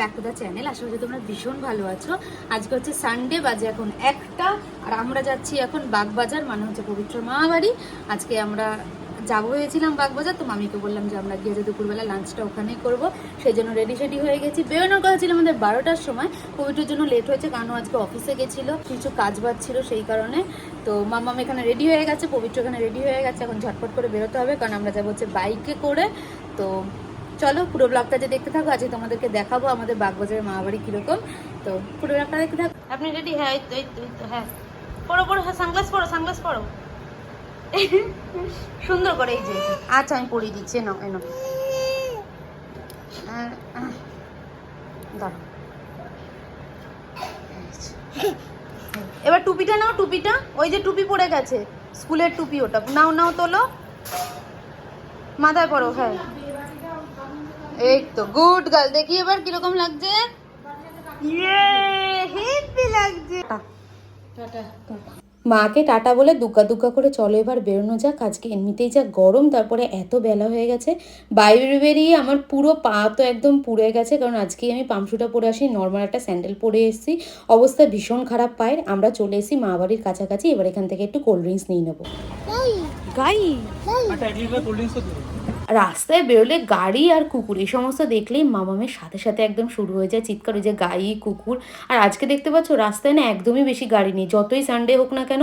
Back to the channel আশা করি তোমরা ভীষণ ভালো আছো। আজকে হচ্ছে সানডে বাজে এখন একটা, আর আমরা যাচ্ছি এখন বাগবাজার মানে হচ্ছে পবিত্র মামাবাড়ি। আজকে আমরা যাব হয়েছিলাম বাগবাজার, তো মামিকে বললাম যে আমরা গিয়ে দুপুরবেলা লাঞ্চটা ওখানেই করব। সেই জন্য রেডি সেডি হয়ে গেছি। বেরোনোর কথা ছিল আমাদের বারোটার সময়। পবিত্রের জন্য লেট হয়েছে, কারণ আজকে অফিসে গেছিল। কিছু কাজ বাজ ছিল সেই কারণে। তো মামাম এখানে রেডি হয়ে গেছে, পবিত্র এখানে রেডি হয়ে গেছে। এখন ঝটপট করে বেরোতে হবে, কারণ আমরা যাব হচ্ছে বাইকে করে। তো চলো পুরো ব্লগটা যে দেখতে থাকো আজকে তোমাদেরকে দেখাবো আমাদের বাগবাজারের মামাবাড়ি কীরকম। তো পুরো ব্লগটা দেখতে থাকো। আপনি রেডি হ্যাঁ হ্যাঁ। পড়ো পড়ো হ্যাঁ সানগ্লাস পড়ো সানগ্লাস পড়ো সুন্দর করে এই যে আচ্ছা আমি পরিয়ে দিচ্ছি এনো এনো আহ, এবার টুপিটা নাও টুপিটা। ওই যে টুপি পড়ে গেছে স্কুলের টুপি ওটা। নাও নাও তোলো। মাথায় পড়ো হ্যাঁ। এই তো গুড গার্ল দেখি এবার কীরকম লাগছে মাকে টাটা বলে দুগ্গা দুগ্গা করে চলো এবার বেরোনো যাক আজকে এমনিতেই যা গরম তারপরে এত বেলা হয়ে গেছে। বাইরে বেরিয়ে আমার পুরো পা তো একদম পুড়ে গেছে কারণ আজকেই আমি পামশুটা পরে আসি নর্মাল একটা স্যান্ডেল পরে এসেছি। অবস্থা ভীষণ খারাপ পায়ের আমরা চলে এসেছি মা বাড়ির কাছাকাছি এবার এখান থেকে একটু কোল্ড ড্রিঙ্কস নিয়ে নেব। গাই। রাস্তায় বেরোলে গাড়ি আর কুকুর, এই সমস্ত দেখলেই মামামের সাথে সাথে একদম শুরু হয়ে যায় চিৎকার, ওই যে গাই, কুকুর। আর আজকে দেখতে পাচ্ছ, রাস্তায় না একদমই বেশি গাড়ি নেই। যতই সানডে হোক না কেন,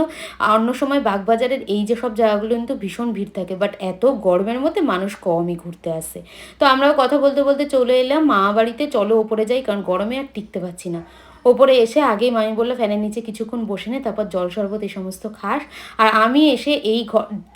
অন্য সময় বাগবাজারের এই যে সব জায়গাগুলো কিন্তু ভীষণ ভিড় থাকে। বাট এত গরমের মধ্যে মানুষ কমই ঘুরতে আসে। তো আমরাও কথা বলতে বলতে চলে এলাম। মা বাড়িতে চলো, ওপরে যাই, কারণ গরমে আর টিকতে পারছি না। ওপরে এসে আগেই মামি বলল, ফ্যানের নিচে কিছুক্ষণ বসে নে, তারপর জল শরবত এই সমস্ত খাস। আর আমি এসে এই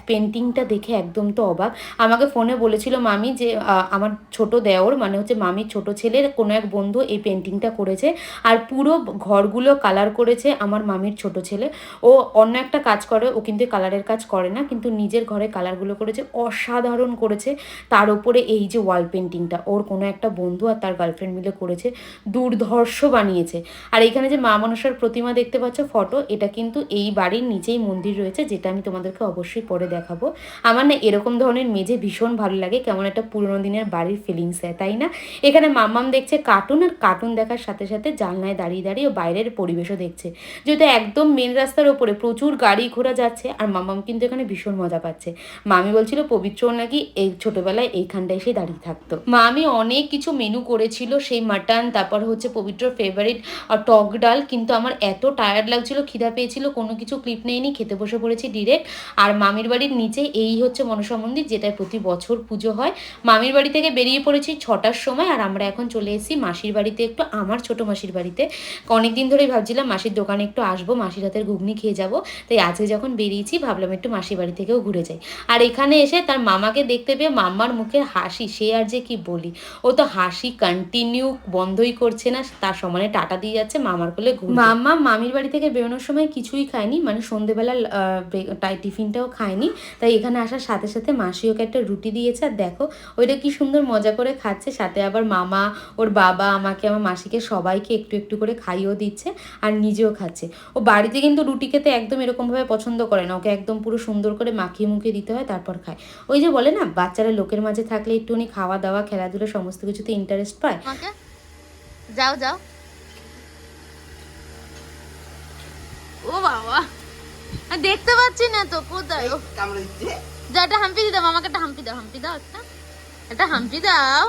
পেন্টিংটা দেখে একদম তো অবাক। আমাকে ফোনে বলেছিল মামি যে আমার ছোট দেওর মানে হচ্ছে মামির ছোট ছেলের কোনো এক বন্ধু এই পেন্টিংটা করেছে আর পুরো ঘরগুলো কালার করেছে আমার মামির ছোট ছেলে। ও অন্য একটা কাজ করে, ও কিন্তু কালারের কাজ করে না, কিন্তু নিজের ঘরে কালারগুলো করেছে, অসাধারণ করেছে। তার উপরে এই যে ওয়াল পেন্টিংটা ওর কোনো একটা বন্ধু আর তার গার্লফ্রেন্ড মিলে করেছে, দুর্ধর্ষ বানিয়েছে। আর এখানে যে মা মনসার প্রতিমা দেখতে পাচ্ছ ফটো, এটা কিন্তু এই বাড়ির নিচেই মন্দির রয়েছে, যেটা আমি তোমাদেরকে অবশ্যই পরে দেখাবো। আমার না এরকম ধরনের মেঝে ভীষণ ভালো লাগে, কেমন একটা পুরোনো দিনের বাড়ির ফিলিংস দেয়, তাই না? এখানে মাম্মাম দেখছে কার্টুন আর কার্টুন দেখার সাথে সাথে জানলায় দাঁড়িয়ে দাঁড়িয়ে ও বাইরের পরিবেশও দেখছে। যেহেতু একদম মেন রাস্তার ওপরে প্রচুর গাড়ি ঘোড়া যাচ্ছে, আর মাম্মাম কিন্তু এখানে ভীষণ মজা পাচ্ছে। মামি বলছিল, পবিত্র নাকি এই ছোটবেলায় এইখানটায় এসে দাঁড়িয়ে থাকতো। মামি অনেক কিছু মেনু করেছিল, সেই মাটন তারপর হচ্ছে পবিত্র ফেভারিট আর টক ডাল, কিন্তু আমার এত টায়ার্ড লাগছিল, খিদা পেয়েছিল, কোনো কিছু ক্লিপ নেইনি, খেতে বসে পড়েছি ডিরেক্ট আর মামির বাড়ির নিচে এই হচ্ছে মনসা মন্দির, যেটায় প্রতি বছর পুজো হয়। মামির বাড়ি থেকে বেরিয়ে পড়েছি ছটার সময়, আর আমরা এখন চলে এসেছি মাসির বাড়িতে একটু, আমার ছোট মাসির বাড়িতে। অনেক দিন ধরেই ভাবছিলাম মাসির দোকানে একটু আসব মাসির হাতের ঘুগনি খেয়ে যাব। তাই আজকে যখন বেরিয়েছি, ভাবলাম একটু মাসির বাড়ি থেকেও ঘুরে যাই। আর এখানে এসে তার মামাকে দেখতে পেয়ে মাম্মার মুখে হাসি, সে আর যে কি বলি? ও তো হাসি কন্টিনিউ বন্ধই করছে না, তার সমানে টাটা দিয়ে যাচ্ছে মামার কোলে ঘুম মাম্মা মামির বাড়ি থেকে বেরোনোর সময় কিছুই খায়নি মানে সন্ধেবেলা টিফিনটাও খায়নি। তাই এখানে আসার সাথে সাথে মাসি ওকে একটা রুটি দিয়েছে আর দেখো ওইটা কি সুন্দর মজা করে খাচ্ছে। সাথে আবার মামা ওর বাবা আমাকে আমার মাসিকে সবাইকে একটু একটু করে খাইয়েও দিচ্ছে আর নিজেও খাচ্ছে। ও বাড়িতে কিন্তু রুটি খেতে একদম এরকমভাবে পছন্দ করে না। ওকে একদম পুরো সুন্দর করে মাখিয়ে মুখিয়ে দিতে হয় তারপর খায়। ওই যে বলে না বাচ্চারা লোকের মাঝে থাকলে একটুখানি খাওয়া দাওয়া খেলাধুলা সমস্ত কিছুতে ইন্টারেস্ট পায়। যাও যাও। ও বাবা। দেখতে পাচ্ছি না তো কোথায়? যা একটা হাম্পি দাও আমাকে একটা হাম্পি দাও হাম্পি দাও একটা। একটা হাম্পি দাও।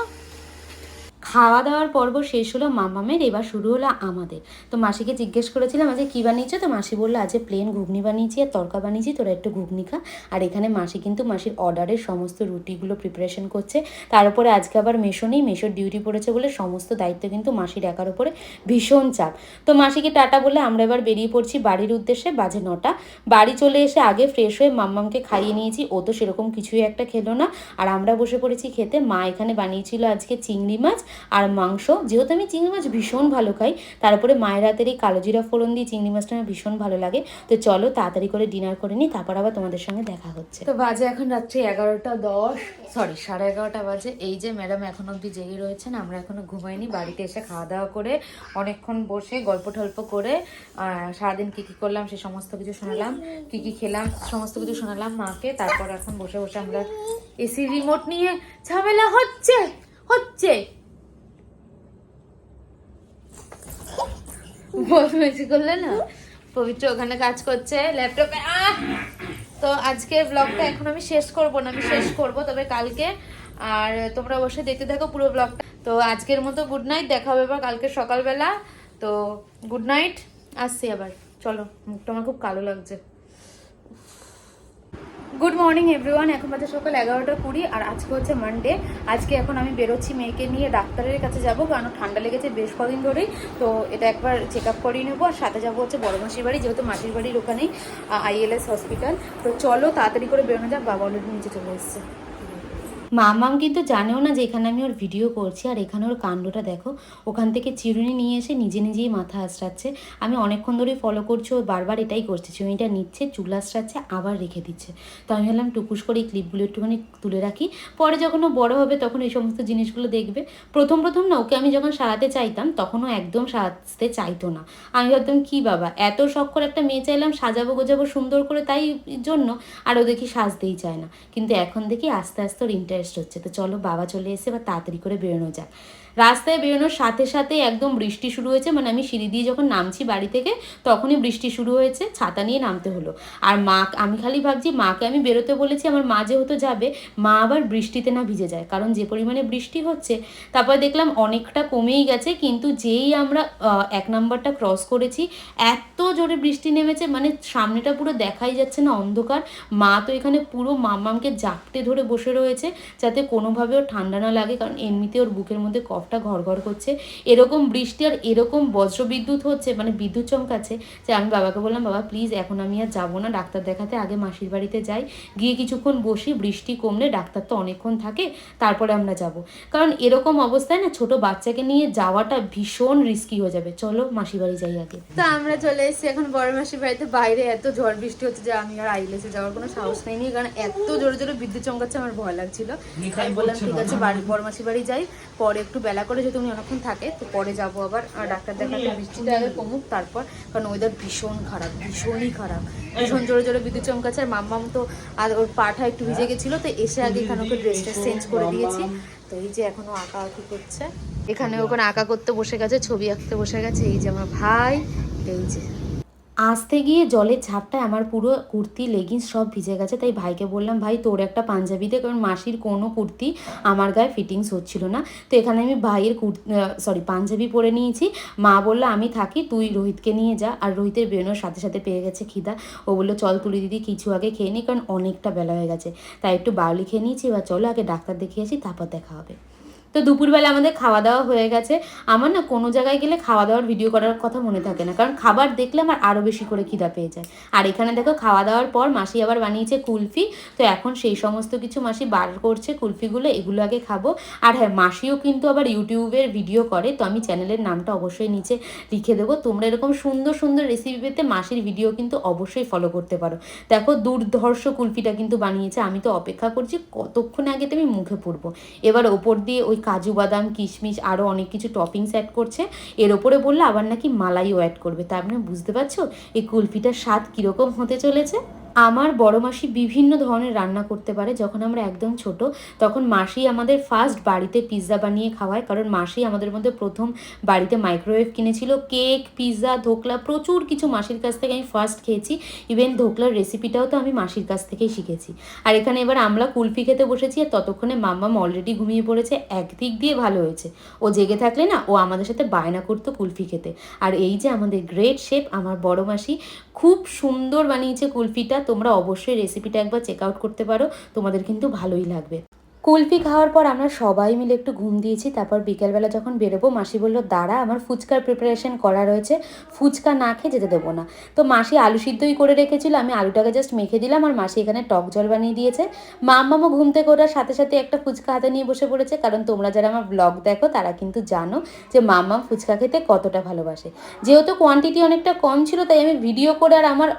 খাওয়া দাওয়ার পর্ব শেষ হলো, মামামের এবার শুরু হলো আমাদের। তো মাসিকে জিজ্ঞেস করেছিলাম আজকে কী বানিয়েছো? তো মাসি বলল আজকে প্লেন ঘুগনি বানিয়েছি আর তরকা বানিয়েছি, তোরা একটু ঘুগনি খা। আর এখানে মাসি কিন্তু মাসির অর্ডারের সমস্ত রুটিগুলো প্রিপারেশন করছে। তার উপরে আজকে আবার মেশো নেই, মেশোর ডিউটি পড়েছে বলে সমস্ত দায়িত্ব কিন্তু মাসির একার উপরে ভীষণ চাপ। তো মাসিকে টাটা বলে আমরা এবার বেরিয়ে পড়ছি বাড়ির উদ্দেশ্যে বাজে নটা। বাড়ি চলে এসে আগে ফ্রেশ হয়ে মাম্মামকে খাইয়ে নিয়েছি। ও তো সেরকম কিছুই একটা খেলো না। আর আমরা বসে পড়েছি খেতে। মা এখানে বানিয়েছিল আজকে চিংড়ি মাছ। আর মাংস, যেহেতু আমি চিংড়ি মাছ ভীষণ ভালো খাই, তারপরে মায়ের হাতের এই কালো জিরা ফোড়ন দিয়ে চিংড়ি মাছটা আমার ভীষণ ভালো লাগে। তো চলো তাড়াতাড়ি করে ডিনার করে নিই, তারপর আবার তোমাদের সঙ্গে দেখা হচ্ছে। তো বাজে এখন রাত্রি এগারোটা দশ সরি সাড়ে এগারোটা বাজে। এই যে ম্যাডাম এখন অব্দি জেগে রয়েছেন, আমরা এখনও ঘুমাইনি, বাড়িতে এসে খাওয়া দাওয়া করে অনেকক্ষণ বসে গল্প টল্প করে সারাদিন কী কী করলাম সে সমস্ত কিছু শোনালাম। কী কী খেলাম, সমস্ত কিছু শোনালাম মাকে, তারপর এখন বসে বসে আমরা এসি রিমোট নিয়ে ঝামেলা হচ্ছে হচ্ছে। বদমেজি করলে না? পবিত্র ওখানে কাজ করছে, ল্যাপটপে। আহ! তো আজকে ব্লগটা এখন আমি শেষ করব না, আমি শেষ করব, তবে কালকে। আর তোমরা অবশ্যই দেখতে থাকো পুরো ব্লগটা তো আজকের মতো গুড নাইট দেখা হবে বা কালকে সকালবেলা। তো গুড নাইট আসছি আবার। চলো, মুখটা আমার খুব কালো লাগছে। গুড মর্নিং এভরিওয়ান এখন বাজে সকাল এগারোটা কুড়ি, আর আজকে হচ্ছে মানডে আজকে এখন আমি বেরোচ্ছি মেয়েকে নিয়ে ডাক্তারের কাছে যাব, কারণ ঠান্ডা লেগেছে বেশ কদিন ধরেই। তো এটা একবার চেক আপ করিয়ে নেব, আর সাথে যাব হচ্ছে বড় মাসির বাড়ি, যেহেতু মাসির বাড়ির ওখানেই আইএলএস হসপিটাল তো চলো তাড়াতাড়ি করে বেরোনো যাক, বাবা অলরেডি নিচে চলে এসছে। মামাম কিন্তু জানেও না যে এখানে আমি ওর ভিডিও করছি, আর এখানে ওর কাণ্ডটা দেখো। ওখান থেকে চিরুনি নিয়ে এসে নিজে নিজেই মাথা আঁচড়াচ্ছে আমি অনেকক্ষণ ধরেই ফলো করছি, ও বারবার এটাই করছে। চিরুনিটা নিচ্ছে, চুল আঁচড়াচ্ছে আবার রেখে দিচ্ছে। তো আমি ভাবলাম টুকুস করে এই ক্লিপগুলো একটুখানি তুলে রাখি। পরে যখন ও বড় হবে তখন এই সমস্ত জিনিসগুলো দেখবে। প্রথম প্রথম না, ওকে আমি যখন সারাতে চাইতাম, তখন ও একদম সাজতে চাইতো না। আমি ভাবতাম, কি বাবা, এত শখ করে একটা মেয়ে চাইলাম, সাজাবো গোজাবো সুন্দর করে তাই জন্য, আর ও দেখি সাজতেই চায় না। কিন্তু এখন দেখি আস্তে আস্তে ওর ইন্টারেস্ট হচ্ছে। তো চলো বাবা চলে এসে বা তাড়াতাড়ি করে বেরোনো যাক। রাস্তায় বেরোনোর সাথে সাথে একদম বৃষ্টি শুরু হয়েছে। মানে আমি সিঁড়ি দিয়ে যখন নামছি বাড়ি থেকে, তখনই বৃষ্টি শুরু হয়েছে, ছাতা নিয়ে নামতে হলো। আর মা, আমি খালি ভাবছি, মাকে আমি বেরোতে বলেছি, আমার মা যেহেতু যাবে, মা আবার বৃষ্টিতে না ভিজে যায়। কারণ যে পরিমাণে বৃষ্টি হচ্ছে, তারপর দেখলাম অনেকটা কমেই গেছে, কিন্তু যেই আমরা এক নাম্বারটা ক্রস করেছি, এত জোরে বৃষ্টি নেমেছে মানে সামনেটা পুরো দেখাই যাচ্ছে না অন্ধকার। মা তো এখানে পুরো মামামকে জাপটে ধরে বসে রয়েছে, যাতে কোনোভাবেও ঠান্ডা না লাগে, কারণ এমনিতে ওর বুকের মধ্যে কফটা ঘর ঘর করছে। এরকম বৃষ্টি আর এরকম বজ্রবিদ্যুৎ হচ্ছে মানে বিদ্যুৎ চমকাচ্ছে যে আমি বাবাকে বললাম বাবা প্লিজ এখন আমি আর যাব না ডাক্তার দেখাতে আগে মাসির বাড়িতে যাই। গিয়ে কিছুক্ষণ বসি বৃষ্টি কমলে ডাক্তার তো অনেকক্ষণ থাকে তারপরে আমরা যাব। কারণ এরকম অবস্থায় না ছোট বাচ্চাকে নিয়ে যাওয়াটা ভীষণ রিস্কি হয়ে যাবে। চলো মাসির বাড়ি যাই আগে। তো আমরা চলে এসেছি এখন বড় মাসির বাড়িতে। বাইরে এত ঝড় বৃষ্টি হচ্ছে যে আমি আর আইলেসে যাওয়ার কোনো সাহস নেই কারণ এত জোরে জোরে বিদ্যুৎ চমকাচ্ছে আমার ভয় লাগছিল। তাই বললাম ঠিক আছে বাড়ি বড় মাসির বাড়ি যাই পরে একটু বেলা করে যদি উনি অনেকক্ষণ থাকে, তো পরে যাব আবার। ডাক্তার দেখাতে বৃষ্টিটা আগে কমুক তারপর, কারণ ওয়েদার ভীষণ খারাপ, ভীষণই খারাপ। ভীষণ জোরে জোরে বিদ্যুৎ চমকাচ্ছে। আর মাম্মাম তো আর ওর পাটা একটু ভিজে গেছিল, তো এসে আগে এখানে ওকে ড্রেসটা চেঞ্জ করে দিয়েছি। তো এই যে এখনও আঁকা আঁকি করছে। এখানে ওখানে আঁকা করতে বসে গেছে, ছবি আঁকতে বসে গেছে। এই যে আমার ভাই, এই যে। আসতে গিয়ে জলের ঝাপটায় আমার পুরো কুর্তি লেগিংস সব ভিজে গেছে। তাই ভাইকে বললাম, ভাই, তোর একটা পাঞ্জাবি দে, কারণ মাসির কোনো কুর্তি আমার গায়ে ফিটিংস হচ্ছিল না। তো এখানে আমি ভাইয়ের কুর্তি সরি পাঞ্জাবি পরে নিয়েছি। মা বলল, আমি থাকি, তুই রোহিতকে নিয়ে যা। আর রোহিতের বেরোনোর সাথে সাথে পেয়ে গেছে খিদা। ও বলল, চল তুলি দিদি, কিছু আগে খেয়ে নিই কারণ অনেকটা বেলা হয়ে গেছে। তাই একটু বাউলি খেয়ে নিয়েছি, এবার চলো আগে ডাক্তার দেখিয়েছি তারপর দেখা হবে। তো দুপুরবেলা আমাদের খাওয়া দাওয়া হয়ে গেছে। আমার না কোনো জায়গায় গেলে খাওয়া দাওয়ার ভিডিও করার কথা মনে থাকে না। কারণ খাবার দেখলে আমার আরও বেশি করে খিদা পেয়ে যায়। আর এখানে দেখো খাওয়া দাওয়ার পর মাসি আবার বানিয়েছে কুলফি। তো এখন সেই সমস্ত কিছু মাসি বার করছে কুলফিগুলো, এগুলো আগে খাব। আর হ্যাঁ মাসিও কিন্তু আবার ইউটিউবের ভিডিও করে। তো আমি চ্যানেলের নামটা অবশ্যই নিচে লিখে দেবো। তোমরা এরকম সুন্দর সুন্দর রেসিপি পেতে মাসির ভিডিও কিন্তু অবশ্যই ফলো করতে পারো। দেখো দুর্ধর্ষ কুলফিটা কিন্তু বানিয়েছে। আমি তো অপেক্ষা করছি কতক্ষণ আগে তুমি মুখে পড়ব। এবার ওপর দিয়ে ওই কাজু বাদাম, কিশমিশ আরও অনেক কিছু টপিংস অ্যাড করছে। এর ওপরে বললে আবার নাকি মালাইও অ্যাড করবে। তা আপনি বুঝতে পারছ? এই কুলফিটার স্বাদ কীরকম হতে চলেছে? আমার বড় মাসি বিভিন্ন ধরনের রান্না করতে পারে। যখন আমরা একদম ছোট, তখন মাসি আমাদের ফার্স্ট বাড়িতে পিৎজা বানিয়ে খাওয়ায়। কারণ মাসি আমাদের মধ্যে প্রথম বাড়িতে মাইক্রোওয়েভ কিনেছিল। কেক পিৎজা ধোকলা, প্রচুর কিছু মাসির কাছ থেকে আমি ফার্স্ট খেয়েছি। ইভেন ধোকলার রেসিপিটাও তো আমি মাসির কাছ থেকেই শিখেছি। আর এখানে এবার আমরা কুলফি খেতে বসেছি আর ততক্ষণে মাম্মাম অলরেডি ঘুমিয়ে পড়েছে। একদিক দিয়ে ভালো হয়েছে। ও জেগে থাকলে না, ও আমাদের সাথে বায়না করতো কুলফি খেতে। আর এই যে আমাদের গ্রেট শেপ আমার বড় মাসি খুব সুন্দর বানিয়েছে কুলফিটা। তোমরা অবশ্যই রেসিপিটা একবার চেক আউট করতে পারো। তোমাদের কিন্তু ভালোই লাগবে। কুলফি খাওয়ার পর আমরা সবাই মিলে একটু ঘুম দিয়েছি, তারপর বিকেলবেলা যখন বেরোবো, মাসি বলল, দাঁড়া, আমার ফুচকার প্রিপারেশন করা রয়েছে, ফুচকা না খেয়ে যেতে দেবো না। তো মাসি আলু সিদ্ধই করে রেখেছিল, আমি আলুটাকে জাস্ট মেখে দিলাম, আর মাসি এখানে টক জল বানিয়ে দিয়েছে। মাম্মামও ঘুম থেকে ওঠার সাথে সাথে একটা ফুচকা হাতে নিয়ে বসে পড়েছে, কারণ তোমরা যারা আমার ব্লগ দেখো, তারা কিন্তু জানো যে মাম্মাম ফুচকা খেতে কতটা ভালোবাসে। যেহেতু কোয়ান্টিটি অনেকটা কম ছিল, তাই আমি ভিডিও করে আর আমার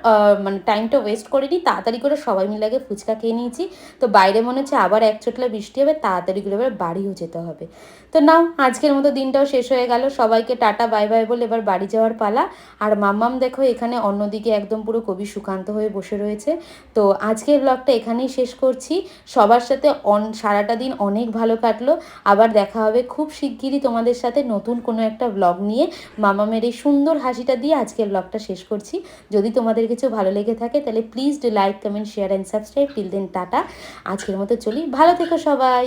মানে টাইমটা ওয়েস্ট করিনি, তাড়াতাড়ি করে সবাই মিলে আগে ফুচকা খেয়ে নিয়েছি। তো বাইরে মনে হচ্ছে আবার এক চোটলা বৃষ্টি হবে, তাড়াতাড়ি করে এবার বাড়িও যেতে হবে। তো নাও, আজকের মতো দিনটাও শেষ হয়ে গেল। সবাইকে টাটা, বাই বাই বলে এবার বাড়ি যাওয়ার পালা। আর মাম্মাম দেখো, এখানে অন্যদিকে একদম পুরো কবি সুকান্ত হয়ে বসে রয়েছে। তো আজকের ব্লগটা এখানেই শেষ করছি। সবার সাথে অন, সারাটা দিন অনেক ভালো কাটলো। আবার দেখা হবে খুব শিগগিরই তোমাদের সাথে নতুন কোনো একটা ব্লগ নিয়ে। মামামের এই সুন্দর হাসিটা দিয়ে আজকের ব্লগটা শেষ করছি। যদি তোমাদের কিছু ভালো লেগে থাকে, তাহলে please do like comment share and subscribe till then tata. আজকের মতো চলি। ভালো থেকো সবাই।